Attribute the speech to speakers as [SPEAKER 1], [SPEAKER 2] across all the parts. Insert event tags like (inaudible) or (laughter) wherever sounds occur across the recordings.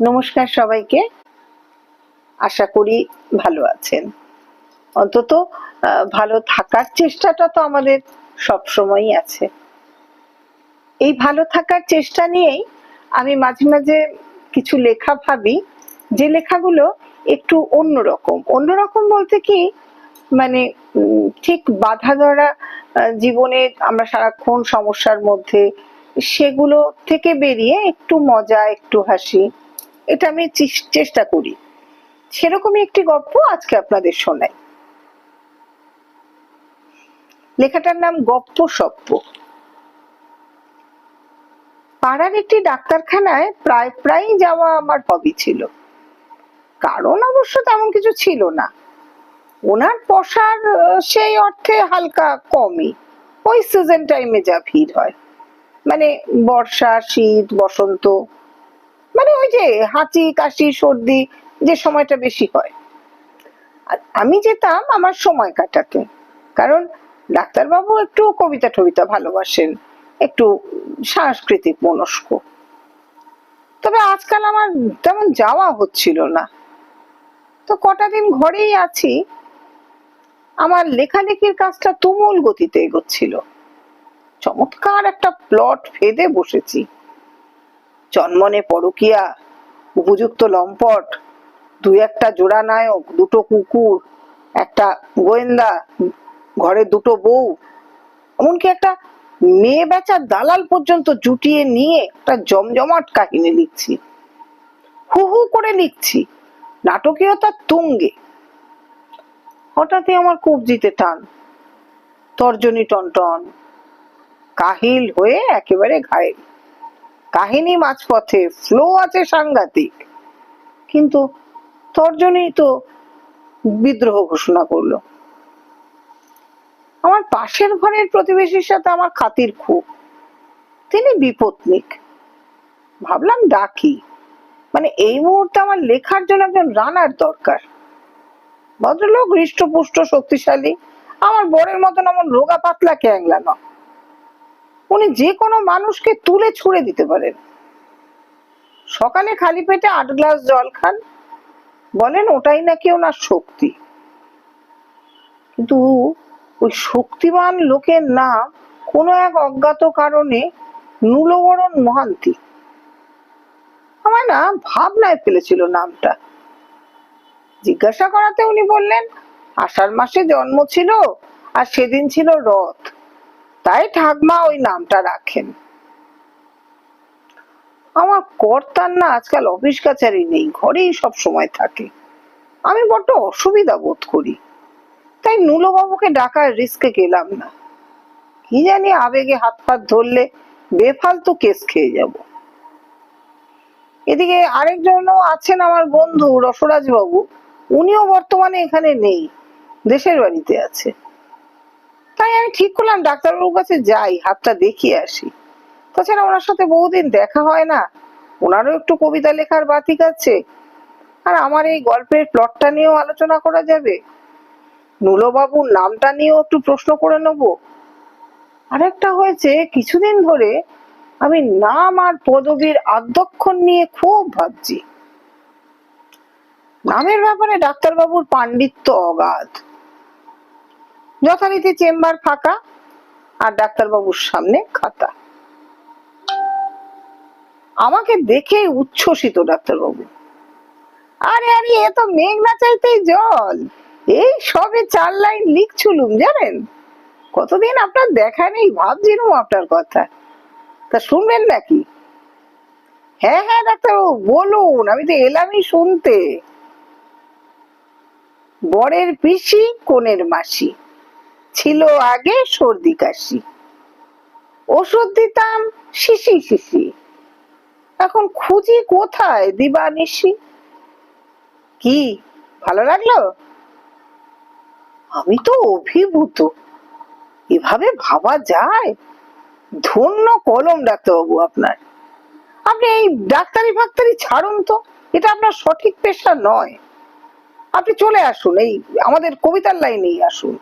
[SPEAKER 1] নমস্কার সবাইকে। আশা করি ভালো আছেন। অন্তত ভালো থাকার চেষ্টাটা তো আমাদের সব সময়ই আছে। এই ভালো থাকার চেষ্টা নিয়েই আমি মাঝে মাঝে কিছু লেখা ভাবি, যে লেখাগুলো একটু অন্যরকম। অন্যরকম বলতে কি মানে ঠিক বাধা ধরা জীবনে আমরা সারাক্ষণ সমস্যার মধ্যে, সেগুলো থেকে বেরিয়ে একটু মজা, একটু হাসি এটা আমি চেষ্টা করি। সেরকমই একটি গল্প আজকে আপনাদের শোনাই। লেখাটার নাম গপ্প সপ্প। পাড়ার একটি ডাক্তারখানায় প্রায় প্রায় যাওয়া আমার হবি ছিল। কারণ অবশ্য তেমন কিছু ছিল না। ওনার পশার সেই অর্থে হালকা কমই। ওই সিজন টাইমে যা ভিড় হয়। মানে বর্ষা, শীত, বসন্ত মানে ওই যে হাঁচি, কাশি, সর্দি যে সময়টা বেশি হয়। আমি যেতাম আমার সময় কাটাতে। কারণ ডাক্তারবাবু একটু কবিতা টবিতা ভালোবাসেন, একটু সাংস্কৃতিক মনস্ক। তবে আজকাল আমার তেমন যাওয়া হচ্ছিল না। তো কটা দিন ঘরেই আছি, আমার লেখালেখির কাজটা তুমুল গতিতে এগোচ্ছিল। চমৎকার একটা প্লট ফেদে বসেছি। জন্মনে পরকিয়া, উপযুক্ত লম্পট, দুই একটা জোড়া নায়ক, দুটো কুকুর, একটা গোয়েন্দা, ঘরে দুটো বউ, এমনকি একটা মেয়ে বেচার দালাল পর্যন্ত জুটিয়ে নিয়ে একটা জমজমাট কাহিনী লিখছি। হু হু করে লিখছি। নাটকীয়তার তুঙ্গে। হঠাৎই আমার কবজিতে টান। তর্জনী টনটন। কাহিল হয়ে একেবারে ঘায়েল। কাহিনী মাঝপথে ফ্লো আছে সাংঘাতিক। কিন্তু তর্জনী তো বিদ্রোহ ঘোষণা করল। আমার পাশের ঘরের প্রতিবেশীর সাথে আমার খাতির খুব। তিনি বিপত্নিক। ভাবলাম ডাকি। মানে এই মুহূর্তে আমার লেখার জন্য একজন রানার দরকার। ভদ্রলোক হৃষ্টপুষ্ট, শক্তিশালী। আমার বরের মতন এমন রোগা পাতলা ক্যাংলা না উনি যে কোনো মানুষকে তুলে ছুঁড়ে দিতে পারেন। সকালে খালি পেটে আট গ্লাস জল খান। বলেন ওটাই নাকি ওনার শক্তি। কিন্তু ওই শক্তিমান লোকের নাম কোনো এক অজ্ঞাত কারণে নুলবরণ মহান্তি। আমার না ভাবনায় ফেলেছিল নামটা। জিজ্ঞাসা করাতে উনি বললেন, আষাঢ় মাসে জন্ম ছিল আর সেদিন ছিল রথ। তাই ঠাকমা ওই নামটা রাখেন। আমার কর্তার না আজকাল অফিস কাছারি নেই, ঘরেই সব সময় থাকে। আমি বড্ড অসুবিধা বোধ করি। তাই নুলোবাবুকে ডাকার রিস্কে গেলাম না। কি জানি আবেগে হাত পাত ধরলে বেফালতু কেস খেয়ে যাব। এদিকে আরেকজনও আছেন আমার বন্ধু রসরাজ বাবু উনিও বর্তমানে এখানে নেই, দেশের বাড়িতে আছে। তাই আমি ঠিক করলাম, ডাক্তারবাবুর কাছে যাই, হাতটা দেখিয়ে আসি। তাছাড়া ওনার সাথে বহুদিন দেখা হয় না, ওনারও একটু কবিতা লেখার বাতিক আছে আর আমার এই গল্পের প্লটটা নিয়েও আলোচনা করা যাবে। নুলোবাবুর নামটা নিয়েও একটু প্রশ্ন করে নেব। আরেকটা হয়েছে, কিছুদিন ধরে আমি নাম আর পদবীর আদ্যক্ষর নিয়ে খুব ভাবছি। নামের ব্যাপারে ডাক্তারবাবুর পাণ্ডিত্য অগাধ। যথারীতি চেম্বার ফাঁকা আর ডাক্তারবাবুর সামনে খাতা। আমাকে দেখে উচ্ছ্বসিত ডাক্তারবাবু। আরে আরে, এ তো মেঘ না চাইতেই জল। এই সবে চার লাইন লিখছুলুম, জানেন? কতদিন আপনার দেখা নেই, ভাবছিলাম আপনার কথা। তা শুনবেন নাকি? হ্যাঁ হ্যাঁ ডাক্তারবাবু, বলুন, আমি তো এলামই শুনতে। বরের পিসি, কোণের মাসি। ছিল আগে সর্দি কাশি। ওষুধ দিতাম, শিশি শিশি। এখন খুঁজি কোথায়, দিবানিশি? কি, ভালো লাগল? আমি তো অভিভূত। এভাবে ভাবা যায়? ধন্য কলম ডাক্তারবাবু আপনার। আপনি এই ডাক্তারি ফাক্তারি ছাড়ুন তো, এটা আপনার সঠিক পেশা নয়। আপনি চলে আসুন, এই আমাদের কবিতার লাইনেই আসুন।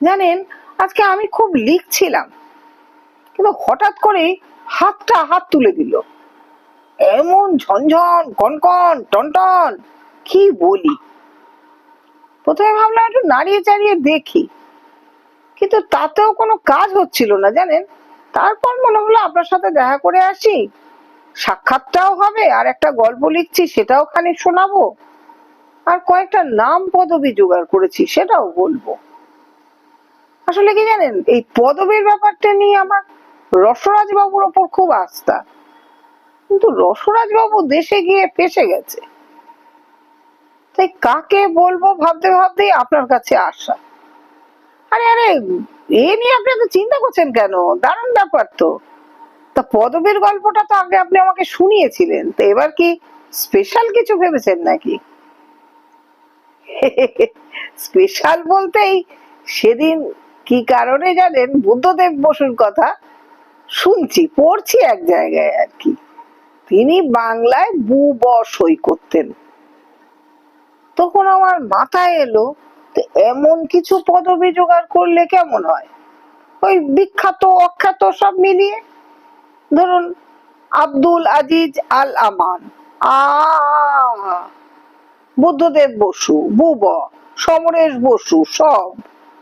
[SPEAKER 1] জানেন, আজকে আমি খুব লিখছিলাম, কিন্তু হঠাৎ করে হাতটা হাত তুলে দিল। এমন ঝনঝন, কনকন, টনটন, কি বলি? প্রথমে ভাবলাম একটু নাড়িয়ে চাড়িয়ে দেখি, কিন্তু তাতেও কোনো কাজ হচ্ছিল না, জানেন? তারপর মনে হলো আপনার সাথে দেখা করে আসি, সাক্ষাৎটাও হবে, আর একটা গল্প লিখছি, সেটাও খানিক শোনাবো, আর কয়েকটা নাম পদবি জোগাড় করেছি, সেটাও বলব। আসলে কি জানেন, এই পদবীর ব্যাপারটা নিয়ে আমার রসরাজ বাবুর ওপর খুব আস্থা। কিন্তু রসরাজ বাবু দেশে গিয়ে ফেসে গেছে। তাই কাকে বলব ভাবতে ভাবতেই আপনার কাছে আসা। আরে আরে, এ নিয়ে আপনি এত চিন্তা করছেন কেন? দারুণ ব্যাপার তো। তা পদবীর গল্পটা তো আগে আপনি আমাকে শুনিয়েছিলেন, তো এবার কি স্পেশাল কিছু ভেবেছেন নাকি? (laughs) স্পেশাল বলতেই সেদিন কি কারণে জানেন? বুদ্ধদেব বসুর কথা শুনছি, পড়ছি এক জায়গায় আর কি। তিনি বাংলায় বু ব সই করতেন। তখন আমার মাথায় এলো এমন কিছু পদবি জোগাড় করলে কেমন হয়? ওই বিখ্যাত, অখ্যাত সব মিলিয়ে। ধরুন, আব্দুল আজিজ আল আমান। আ, বুদ্ধদেব বসু বুব সমরেশ বসু, সব।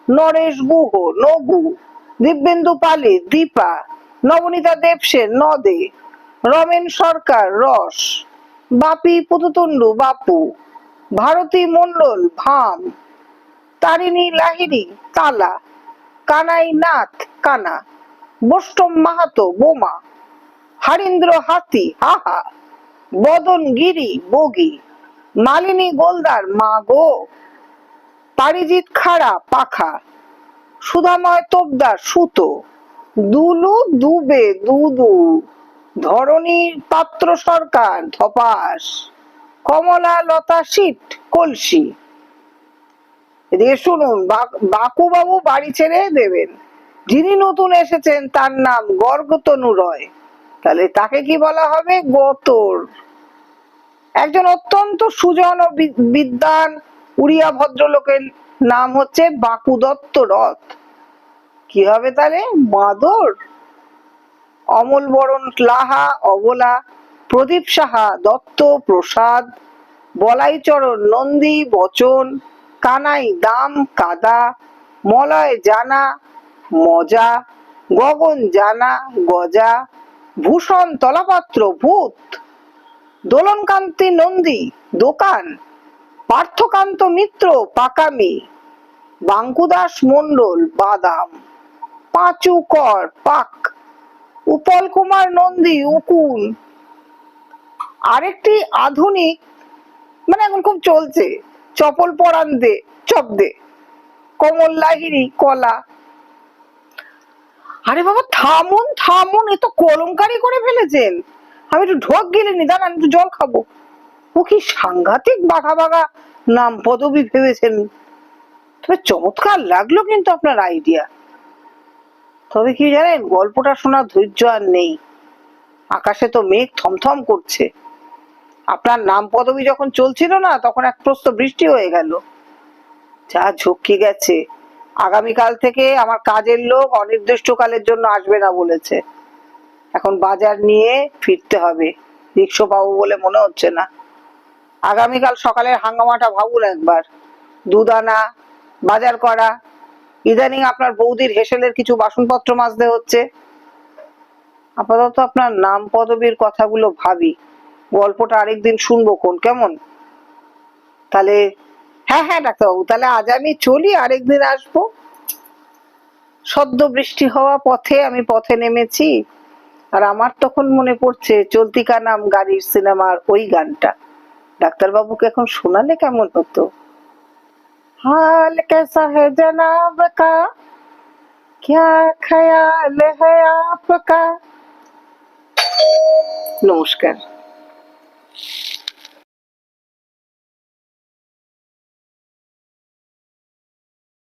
[SPEAKER 1] নরেশ গুহ, নগু, দিব্যেন্দু পালি দীপা, নবনীতা দেবসেন নদে, রমেন সরকার, রস, বাপি পুতুতুন্ডু, বাপু, ভারতী মন্ডল ভাম তারিণী লাহিড়ী, তালা, কানাই নাথ, কানা, বৈষ্ণব মাহাতো, বোমা, হারিন্দ্র হাতি হাহা বদন গিরি বগি, মালিনী গোলদার, মা গো। পারিজিৎ খাড়া পাখা সুধাময় তোপদার সুতো, দুলু দুবে দুদু ধরণীর পাত্র সরকার ধপাস, কমলা লতা শীত কলসি। শুনুন বাকুবাবু বাড়ি ছেড়ে দেবেন। যিনি নতুন এসেছেন, তার নাম গর্গতনু রয়। তাহলে তাকে কি বলা হবে? গতর। একজন অত্যন্ত সুজন ও বি- বিদ্বান উড়িয়া ভদ্রলোকের নাম হচ্ছে বাকু দত্ত রথ। কি হবে তাহলে মাদর অমল বরণ লাহা, অবলা, প্রদীপ সাহা, দত্ত, প্রসাদ বলাইচরণ নন্দী, বচন, কানাই, দাম, কাদা, মলয়, জানা, মজা, গগন, জানা, গজা, ভূষণ, তলাপাত্র, ভূত, দোলনকান্তি, নন্দী, দোকান পার্থকান্ত মিত্র পাকামি বাঙ্কুদাস মন্ডল বাদাম। পাঁচু কর, পাক। উপল কুমার নন্দী, উকুন। আরেকটি আধুনিক মানে এখন খুব চলছে, চপল পরান দে চপ দে কমল লাহিরি কলা। আরে বাবা, থামুন থামুন, এ তো কলঙ্কারি করে ফেলেছেন। আমি একটু ঢোক গেলে নি, দাঁড়ান, একটু জল খাব। ও কি সাংঘাতিক বাঘা বাঘা? নাম পদবি ভেবেছেন। তবে চমৎকার লাগল কিন্তু আপনার আইডিয়া তবে কি জানেন, গল্পটা শোনার ধৈর্য আর নেই। আকাশে তো মেঘ থমথম করছে। আপনার নাম পদবি যখন চলছিল না, তখন এক প্রস্ত বৃষ্টি হয়ে গেল। যা ঝক্কি গেছে। আগামীকাল থেকে আমার কাজের লোক অনির্দিষ্টকালের জন্য আসবে না বলেছে। এখন বাজার নিয়ে ফিরতে হবে। রিক্সা পাবো বলে মনে হচ্ছে না। আগামীকাল সকালের হাঙ্গামাটা ভাবুন একবার। দুধ আনা বাজার করা, ইদানিং আপনার বৌদির হেসেলের কিছু বাসনপত্র মাজতে হচ্ছে। আপাতত আপনার নাম পদবীর কথাগুলো ভাবি। গল্পটা আরেকদিন শুনব কোন, কেমন? তাহলে হ্যাঁ হ্যাঁ ডাক্তারবাবু, তাহলে আজ আমি চলি, আরেকদিন আসব। সদ্য বৃষ্টি হওয়া পথে আমি পথে নেমেছি, আর আমার তখন মনে পড়ছে চলতিকা নাম গাড়ির সিনেমার ওই গানটা। ডাক্তারবাবুকে এখন শোনালে কেমন হতো हाल कैसा है जनाब का क्या ख्याल है आपका নমস্কার